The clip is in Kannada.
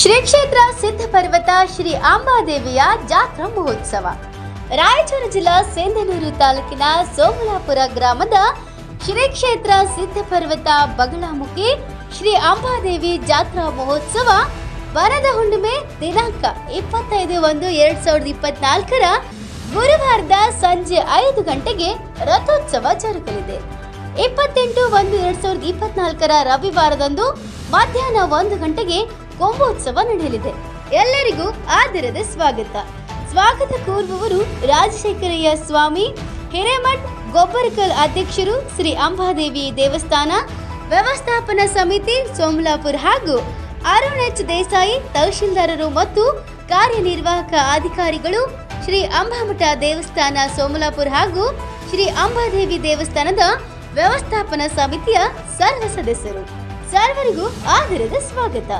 ಶ್ರೀ ಕ್ಷೇತ್ರ ಸಿದ್ಧ ಪರ್ವತ ಶ್ರೀ ಅಂಬಾದೇವಿಯ ಜಾತ್ರಾ ಮಹೋತ್ಸವ. ರಾಯಚೂರು ಜಿಲ್ಲಾ ಸೇಂದನೂರು ತಾಲೂಕಿನ ಸೋಮಲಾಪುರ ಗ್ರಾಮದ ಶ್ರೀ ಕ್ಷೇತ್ರ ಸಿದ್ಧ ಪರ್ವತ ಬಗಳಾಮುಖಿ ಶ್ರೀ ಅಂಬಾದೇವಿ ಜಾತ್ರಾ ಮಹೋತ್ಸವ ವರದ ಹುಣ್ಣಿಮೆ ದಿನಾಂಕ ಇಪ್ಪತ್ತೈದು ಒಂದು ಎರಡ್ ಸಾವಿರದ ಇಪ್ಪತ್ನಾಲ್ಕರ ಗುರುವಾರದ ಸಂಜೆ ಐದು ಗಂಟೆಗೆ ರಥೋತ್ಸವ ಜರುಗಲಿದೆ. ಇಪ್ಪತ್ತೆಂಟು ಒಂದು ಎರಡ್ ಸಾವಿರದ ಇಪ್ಪತ್ನಾಲ್ಕರ ರವಿವಾರದಂದು ಮಧ್ಯಾಹ್ನ ಒಂದು ಗಂಟೆಗೆ ಕೊಂಬೋತ್ಸವ ನಡೆಯಲಿದೆ. ಎಲ್ಲರಿಗೂ ಆದರದ ಸ್ವಾಗತ. ಸ್ವಾಗತ ಕೋರುವವರು ರಾಜಶೇಖರಯ್ಯ ಸ್ವಾಮಿ, ಹಿರೇಮಠ್ ಗೊಬ್ಬರಕಲ್ ಅಧ್ಯಕ್ಷರು ಶ್ರೀ ಅಂಬಾದೇವಿ ದೇವಸ್ಥಾನ, ವ್ಯವಸ್ಥಾಪನಾ ಸಮಿತಿ ಸೋಮಲಾಪುರ್ ಹಾಗೂ ಅರುಣ್ ಎಚ್ ದೇಸಾಯಿ ತಹಶೀಲ್ದಾರರು ಮತ್ತು ಕಾರ್ಯನಿರ್ವಾಹಕ ಅಧಿಕಾರಿಗಳು ಶ್ರೀ ಅಂಬಾಮಠ ದೇವಸ್ಥಾನ ಸೋಮಲಾಪುರ್ ಹಾಗೂ ಶ್ರೀ ಅಂಬಾದೇವಿ ದೇವಸ್ಥಾನದ ವ್ಯವಸ್ಥಾಪನಾ ಸಮಿತಿಯ ಸರ್ವ ಸದಸ್ಯರು. ಸರ್ವರಿಗೂ ಆದರದ ಸ್ವಾಗತ.